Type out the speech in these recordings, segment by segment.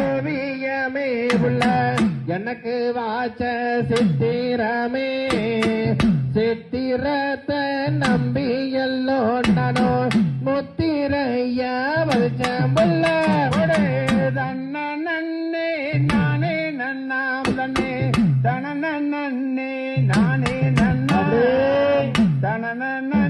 ஓவியமே உள்ள எனக்கு வாச்ச சித்திரமே. சித்திரத்தை நம்பி எல்லோ நானோ முத்திரைய வச்சம்புள்ள ஒரே தன்ன நன்னே நானே நன்னாம் தன்னே. தன நன்னே நானே நன்னா தனன நன்னே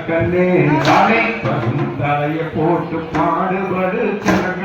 கண்ணே தலைய போட்டு பாடுபடு சனக